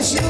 You.